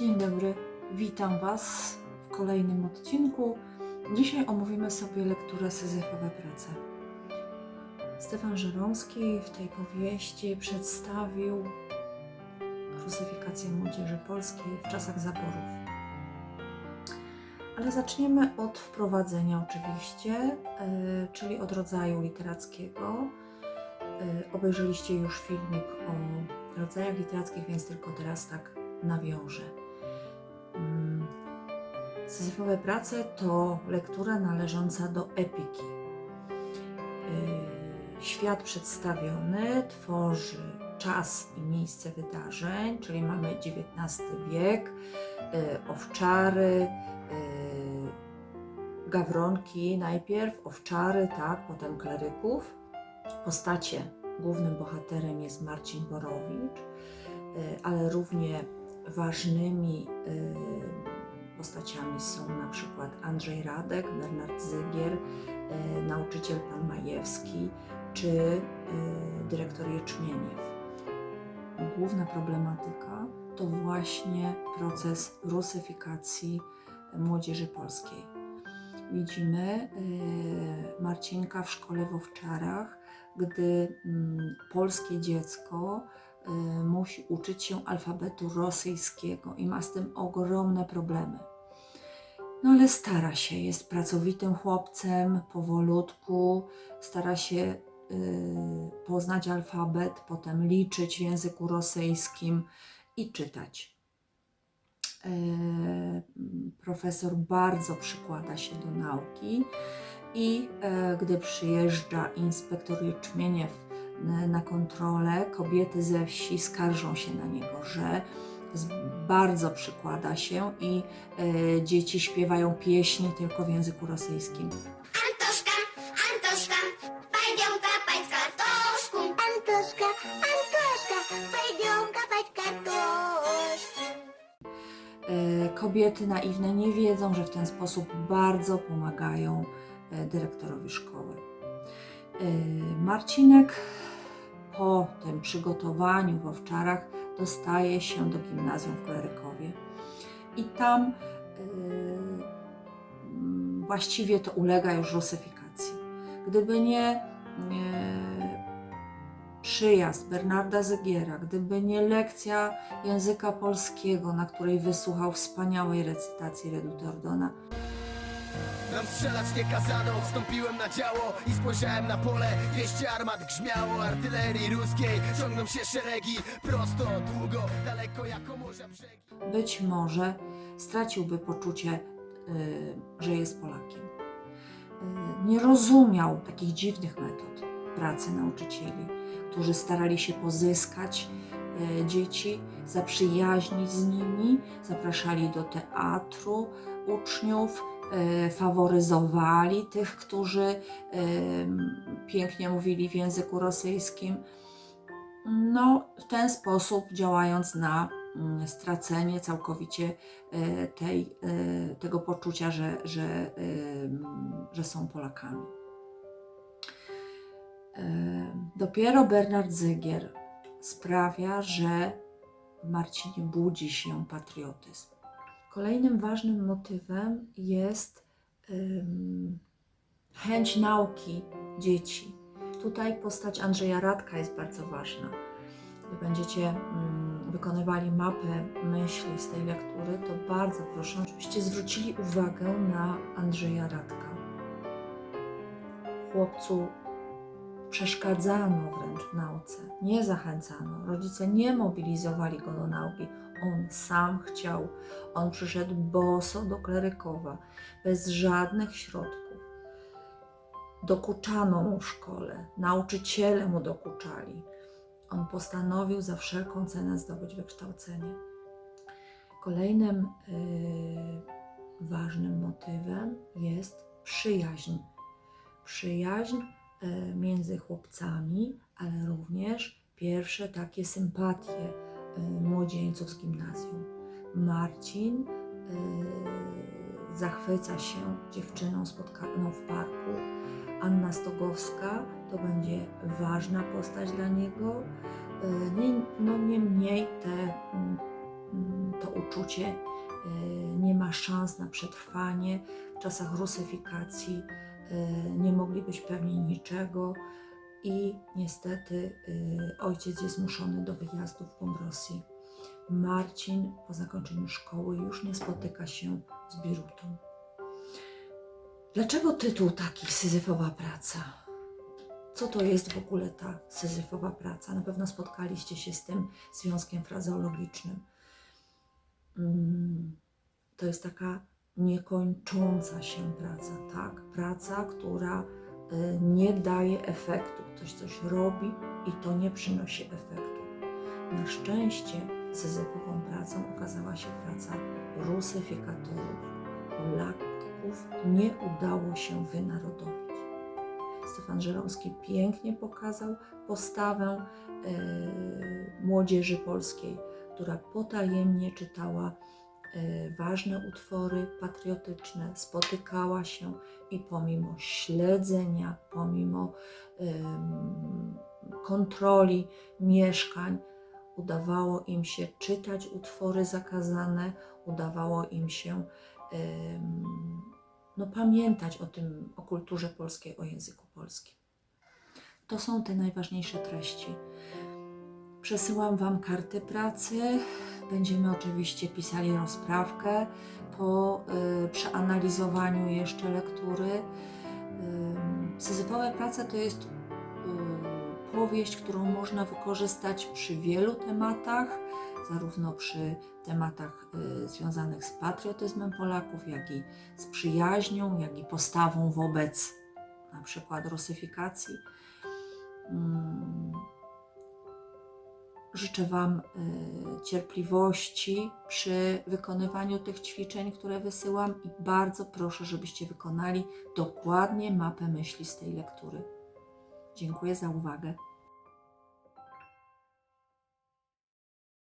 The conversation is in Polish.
Dzień dobry, witam Was w kolejnym odcinku. Dzisiaj omówimy sobie lekturę Syzyfowe prace. Stefan Żeromski w tej powieści przedstawił rusyfikację młodzieży polskiej w czasach zaborów. Ale zaczniemy od wprowadzenia oczywiście, yy, czyli od rodzaju literackiego. Yy, Obejrzeliście już filmik o rodzajach literackich, więc tylko teraz tak nawiążę. Syzyfowe prace to lektura należąca do epiki. Yy, Świat przedstawiony tworzy czas i miejsce wydarzeń, czyli mamy XIX wiek, yy, owczary, yy, gawronki najpierw, owczary, tak, potem kleryków. Postacie, głównym bohaterem jest Marcin Borowicz, ale równie ważnymi postaciami są na przykład Andrzej Radek, Bernard Zygier, y, nauczyciel pan Majewski czy y, dyrektor Jeczmieniew. Główna problematyka to właśnie proces rusyfikacji młodzieży polskiej. Widzimy y, Marcinka w szkole w Owczarach, gdy mm, polskie dziecko musi uczyć się alfabetu rosyjskiego i ma z tym ogromne problemy. No ale stara się, jest pracowitym chłopcem, powolutku, stara się y, poznać alfabet, potem liczyć w języku rosyjskim i czytać. E, Profesor bardzo przykłada się do nauki i e, gdy przyjeżdża inspektor Jeczmieniew na- kontrolę, kobiety ze wsi skarżą się na niego, że bardzo przykłada się i y, dzieci śpiewają pieśni tylko w języku rosyjskim. Antoszka, Antoszka, pojdziemy kopać kartoszku. Antoszka, Antoszka, pojdziemy kopać kartoszku. Y, kobiety naiwne nie wiedzą, że w ten sposób bardzo pomagają e, dyrektorowi szkoły. Y, Marcinek po tym przygotowaniu w Owczarach dostaje się do gimnazjum w Klerykowie i tam mm, właściwie to ulega już rusyfikacji. Gdyby nie przyjazd Bernarda Zygiera, gdyby nie lekcja języka polskiego, na której wysłuchał wspaniałej recytacji Redutordona, Nam strzelać nie kazano, wstąpiłem na działo i spojrzałem na pole. 200 armat grzmiało, artylerii ruskiej Ciągną się szeregi, prosto, długo, daleko jako morza brzegi. Być może straciłby poczucie, y, że jest Polakiem. Y, nie rozumiał takich dziwnych metod pracy nauczycieli, którzy starali się pozyskać y, dzieci, zaprzyjaźnić z nimi, zapraszali do teatru uczniów, faworyzowali tych, którzy y, pięknie mówili w języku rosyjskim. No, w ten sposób działając na mm, stracenie całkowicie e, tej, e, tego poczucia, że, że, e, że są Polakami. E, Dopiero Bernard Zygier sprawia, że Marcinie budzi się patriotyzm. Kolejnym ważnym motywem jest em, chęć nauki dzieci. Tutaj postać Andrzeja Radka jest bardzo ważna. Gdy będziecie mm, wykonywali mapę myśli z tej lektury, to bardzo proszę, żebyście zwrócili uwagę na Andrzeja Radka. Chłopcu przeszkadzano wręcz w nauce, nie zachęcano. Rodzice nie mobilizowali go do nauki. On sam chciał. On przyszedł boso do Klerykowa, bez żadnych środków. Dokuczano mu w szkole, nauczyciele mu dokuczali. On postanowił za wszelką cenę zdobyć wykształcenie. Kolejnym y, ważnym motywem jest przyjaźń. Przyjaźń y, między chłopcami, ale również pierwsze takie sympatie y, młodzieńców z gimnazjum. Marcin y, zachwyca się dziewczyną spotkaną w parku. Anna Stogowska to będzie ważna postać dla niego. Nie, no niemniej te mm, to uczucie y, nie ma szans na przetrwanie. W czasach rusyfikacji y, nie mogli być pewni niczego i niestety y, ojciec jest zmuszony do wyjazdu w głąb Rosji. Marcin po zakończeniu szkoły już nie spotyka się z Birutą. Dlaczego tytuł taki Syzyfowa praca? Co to jest w ogóle ta syzyfowa praca? Na pewno spotkaliście się z tym związkiem frazeologicznym. Mm, To jest taka niekończąca się praca, tak? Praca, która y, nie daje efektu. Ktoś coś robi i to nie przynosi efektu. Na szczęście syzyfową pracą okazała się praca rusyfikatorów. Polaków nie udało się wynarodowić. Stefan Żeromski pięknie pokazał postawę e, młodzieży polskiej, która potajemnie czytała e, ważne utwory patriotyczne, spotykała się i pomimo śledzenia, pomimo kontroli mieszkań, udawało im się czytać utwory zakazane, udawało im się no, pamiętać o tym, o kulturze polskiej, o języku polskim. To są te najważniejsze treści. Przesyłam Wam karty pracy. Będziemy oczywiście pisali rozprawkę po y, przeanalizowaniu jeszcze lektury. Y, prace to jest y, powieść, którą można wykorzystać przy wielu tematach, zarówno przy tematach y, związanych z patriotyzmem Polaków, jak i z przyjaźnią, jak i postawą wobec na przykład rusyfikacji. Mm. Życzę Wam y, cierpliwości przy wykonywaniu tych ćwiczeń, które wysyłam i bardzo proszę, żebyście wykonali dokładnie mapę myśli z tej lektury. Dziękuję za uwagę.